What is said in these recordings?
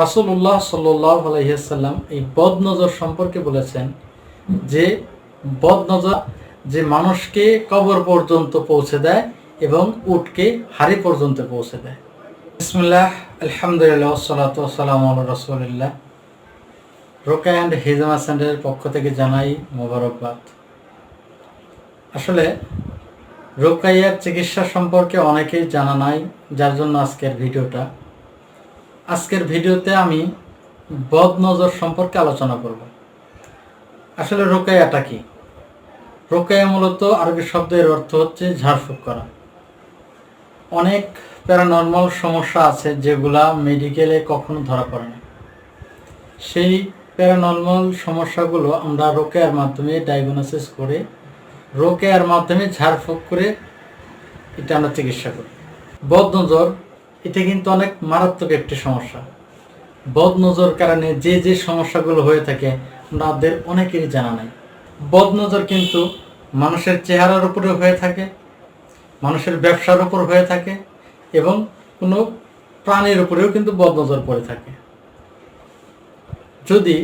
রাসুল্লাহ সাল্লাহ এই বদ নজর সম্পর্কে বলেছেন যে বদ নজর যে মানুষকে কবর পর্যন্ত পৌঁছে দেয় এবং উটকে হাড়ি পর্যন্ত পৌঁছে দেয়। বিসমুল্লাহ, আলহামদুলিল্লাহ সালাত সালাম রসুলিল্লাহ। রোকা অ্যান্ড হিজামা সেন্টারের পক্ষ থেকে জানাই মোবারকবাদ। আসলে রোকাইয়ার চিকিৎসা সম্পর্কে অনেকেই জানা নাই, যার জন্য আজকের ভিডিওটা। আজকের ভিডিওতে আমি বদ নজর সম্পর্কে আলোচনা করব। আসলে রোকাইয়াটা কি? রোকাইয়া মূলত আরবি শব্দের অর্থ হচ্ছে ঝাড়ফুঁক করা। অনেক প্যারানর্মাল সমস্যা আছে যেগুলা মেডিকেলে কখনো ধরা পড়ে না। সেই প্যারানর্মাল সমস্যাগুলো আমরা রোকেয়ার মাধ্যমে ডায়াগনোসিস করে রোকেয়ার মাধ্যমে ঝাড়ফুঁক করে এটা আমরা চিকিৎসা করি। বদনজর এটা কিন্তু অনেক মারাত্মক একটি সমস্যা। বদ নজর কারণে যে যে সমস্যাগুলো হয়ে থাকে, আমাদের অনেকেরই জানা নাই। বদনজর কিন্তু মানুষের চেহারার উপরে হয়ে থাকে, মানুষের ব্যবসার উপর হয়ে থাকে এবং কোনো প্রাণীর উপরেও কিন্তু বদনজর পড়ে থাকে। যদি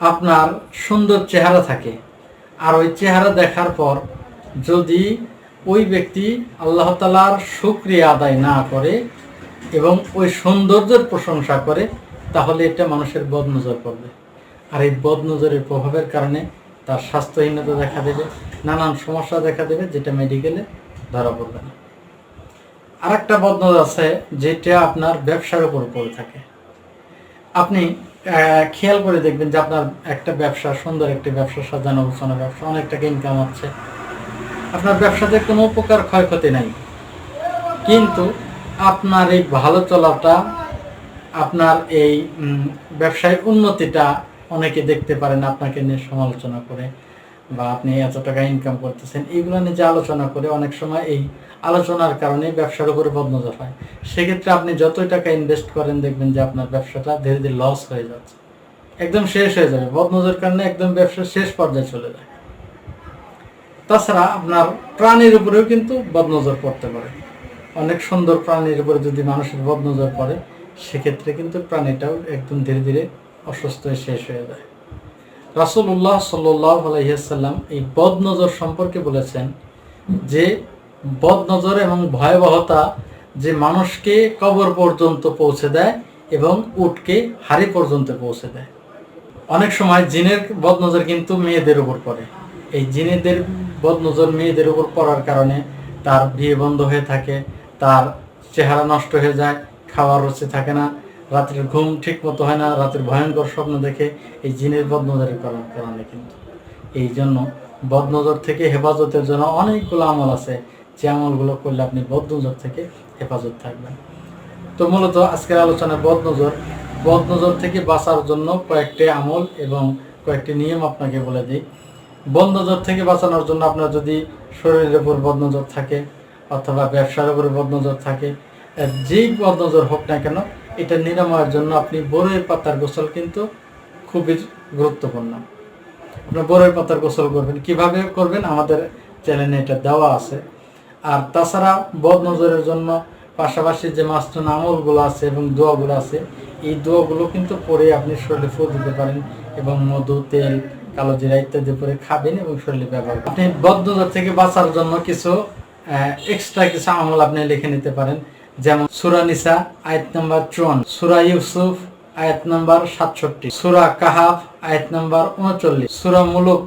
আপনার সুন্দর চেহারা থাকে, আর ওই চেহারা দেখার পর যদি ওই ব্যক্তি আল্লাহ তালার সুক্রিয়া আদায় না করে এবং ওই সৌন্দর্যের প্রশংসা করে, তাহলে এটা মানুষের বদনজর পড়বে আর এই বদনজরের প্রভাবের কারণে তার স্বাস্থ্যহীনতা দেখা দেবে, নানান সমস্যা দেখা দেবে, যেটা মেডিকেলে ধরা পড়বে না। আর একটা বদনজর আছে, যেটা আপনার ব্যবসার উপর পড়ে থাকে। আপনি খেয়াল করে দেখবেন যে আপনার একটা ব্যবসা, সুন্দর একটি ব্যবসা, সাজানো গোছানো ব্যবসা, অনেক টাকা ইনকাম হচ্ছে। আপনার ব্যবসাতে কোনো প্রকার ক্ষয়ক্ষতি নাই। কিন্তু আপনার এই ভালো চলাটা, আপনার এই ব্যবসায় উন্নতিটা অনেকে দেখতে পারেন, আপনাকে নিয়ে সমালোচনা করে বা আপনি এত টাকা ইনকাম করতেছেন এইগুলো নিয়ে যে আলোচনা করে অনেক সময় এই আলোচনার কারণে ব্যবসার উপরে বদনজর হয়। সেক্ষেত্রে আপনি যতই টাকা ইনভেস্ট করেন, দেখবেন যে আপনার ব্যবসাটা ধীরে ধীরে লস হয়ে যাচ্ছে। একদম শেষ হয়ে যাবে। বদনজর কারণে একদম ব্যবসা শেষ পর্যায়ে চলে যায়। তাছাড়া আপনার প্রাণীর উপরেও কিন্তু বদনজর পড়তে পারে। অনেক সুন্দর প্রাণীর উপরে যদি মানুষের বদনজর পড়ে, সেক্ষেত্রে কিন্তু প্রাণীটাও একদম ধীরে ধীরে অসুস্থ হয়ে শেষ হয়ে যায়। রাসুল্লাহ সাল্লাহ আলহিহাল্লাম এই বদনজর সম্পর্কে বলেছেন যে, বদনজর এবং ভয়াবহতা যে মানুষকে কবর পর্যন্ত পৌঁছে দেয় এবং উটকে হাড়ি পর্যন্ত পৌঁছে দেয়। অনেক সময় জিনের বদনজর কিন্তু মেয়েদের উপর পড়ে। এই জিনেদের বদনজর মেয়েদের উপর পড়ার কারণে তার বিয়ে বন্ধ হয়ে থাকে, তার চেহারা নষ্ট হয়ে যায়, খাওয়ার রুচি থাকে না রাতের ঘুম ঠিক মতো হয় না রাতের ভয়ঙ্কর স্বপ্ন দেখে এই জিনের বদনজরের কারণ- কিন্তু। এই জন্য বদনজর থেকে হেফাজতের জন্য অনেকগুলো আমল আছে, যে আমলগুলো করলে আপনি বদনজর থেকে হেফাজত থাকবেন। তো মূলত আজকের আলোচনায় বদনজর বদনজর থেকে বাঁচার জন্য কয়েকটি আমল এবং কয়েকটি নিয়ম আপনাকে বলে দিই। বদনজর থেকে বাঁচানোর জন্য আপনার যদি শরীরের উপর বদনজর থাকে অথবা ব্যবসার উপর বদনজর থাকে যেই বদনজর হোক না কেন, এটা নিরাময়ের জন্য আপনি বড়ের পাতার গোসল কিন্তু খুবই গুরুত্বপূর্ণ। আপনার বড়ের পাতার গোসল করবেন। কীভাবে করবেন? আমাদের চ্যানেলে এটা দেওয়া আছে। আর তাছাড়া বদনজরের জন্য পাশাপাশি যে মাস্টার আমলগুলো আছে এবং দোয়াগুলো আছে, এই দোয়াগুলো কিন্তু পরে আপনি শরীরে ফু দিতে পারেন এবং মধু, তেল কালো জিরা ইত্যাদি পরে খাবেন এবং শরীরে ব্যবহার করবেন। আপনি বদ নজর থেকে বাঁচার জন্য কিছু এক্সট্রা কিছু আমল আপনি লিখে নিতে পারেন। যেমন সুরা নিসা, আয়াত নাম্বার চুয়ান সুরা ইউসুফ, আয়াত নাম্বার সাতষট্টি। সুরা কাহাফ, আয়াত নাম্বার উনচল্লিশ সুরা মুলুক,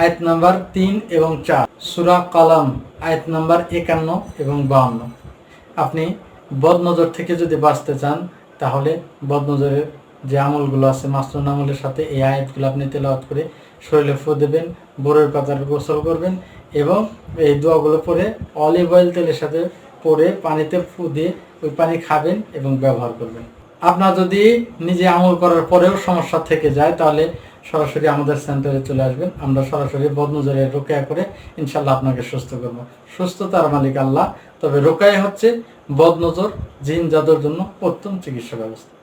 আয়াত নাম্বার তিন এবং চার। সুরা কলাম, আয়াত নাম্বার একান্ন এবং বাউন্ন। আপনি বদনজর থেকে যদি বাঁচতে চান, তাহলে বদনজরের যে আমলগুলো আছে মাসনুন আমলের সাথে এই আয়াতগুলো আপনি তেলাওয়াত করে শরীরে ফু দেবেন, বোরের পাতার গোসল করবেন এবং এই দোয়াগুলো পরে অলিভ অয়েল তেলের সাথে পরে পানিতে ফু দিয়ে ওই পানি খাবেন এবং ব্যবহার করবেন। আপনার যদি নিজে আমল করার পরেও সমস্যা থেকে যায়, তাহলে সরাসরি আমাদের সেন্টারে চলে আসবেন। আমরা সরাসরি বদনজরে রোকেয়া করে ইনশাল্লাহ আপনাকে সুস্থ করব। সুস্থতার মালিক আল্লাহ, তবে রোকায় হচ্ছে বদনজর, জিন জাদুর জন্য উত্তম চিকিৎসা ব্যবস্থা।